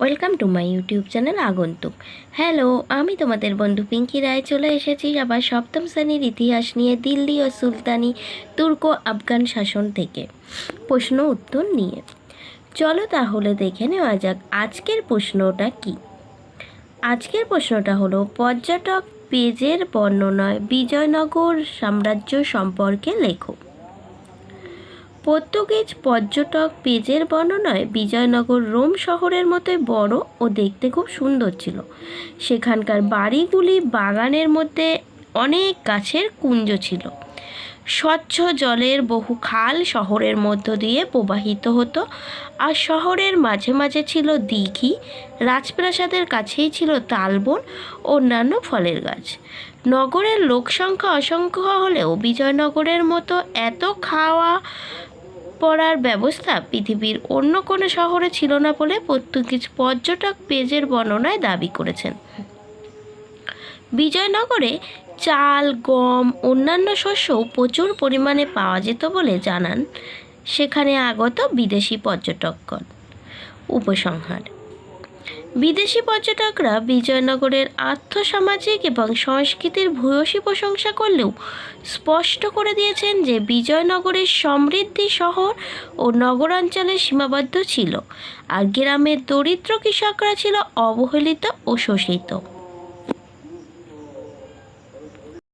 Welcome to my YouTube channel আগন্তুক। Hello, আমি তোমাদের বন্ধু পিঙ্কি রায়, চলে এসেছি আবার সপ্তম শ্রেণির ইতিহাস নিয়ে দিল্লি ও সুলতানি তুর্কো আফগান শাসন থেকে। প্রশ্ন উত্তর নিয়ে। চলো তাহলে দেখে নেওয়া যাক আজকের প্রশ্নটা কি। আজকের প্রশ্নটা হলো, পর্যটক পেজের বর্ণনায় বিজয়নগর সাম্রাজ্য সম্পর্কে লেখো। পর্তুগিজ পর্যটক পেজের বর্ণনায় বিজয়নগর রোম শহরের মতোই বড় ও দেখতে খুব সুন্দর ছিল। সেখানকার বাড়িগুলি বাগানের মধ্যে অনেক গাছের কুঞ্জ ছিল। স্বচ্ছ জলের বহু খাল শহরের মধ্য দিয়ে প্রবাহিত হতো আর শহরের মাঝে মাঝে ছিল দীঘি, রাজপ্রাসাদের কাছেই ছিল তালবন অন্যান্য ফলের গাছ। নগরের লোকসংখ্যা অসংখ্য হলেও বিজয়নগরের মতো এত খাওয়া পড়ার ব্যবস্থা পৃথিবীর অন্য কোনো শহরে ছিল না বলে পর্তুগিজ পর্যটক পেজের বর্ণনায় দাবি করেছেন। বিজয়নগরে চাল, গম, অন্যান্য শস্য প্রচুর পরিমাণে পাওয়া যেত বলে জানান সেখানে আগত বিদেশি পর্যটকগণ। উপসংহার। বিদেশি পর্যটকরা বিজয়নগরের আর্থসামাজিক এবং সংস্কৃতির ভূয়সী প্রশংসা করলেও স্পষ্ট করে দিয়েছেন যে বিজয়নগরের সমৃদ্ধি শহর ও নগরাঞ্চলে সীমাবদ্ধ ছিল, আর গ্রামের দরিদ্র কৃষকরা ছিল অবহেলিত ও শোষিত।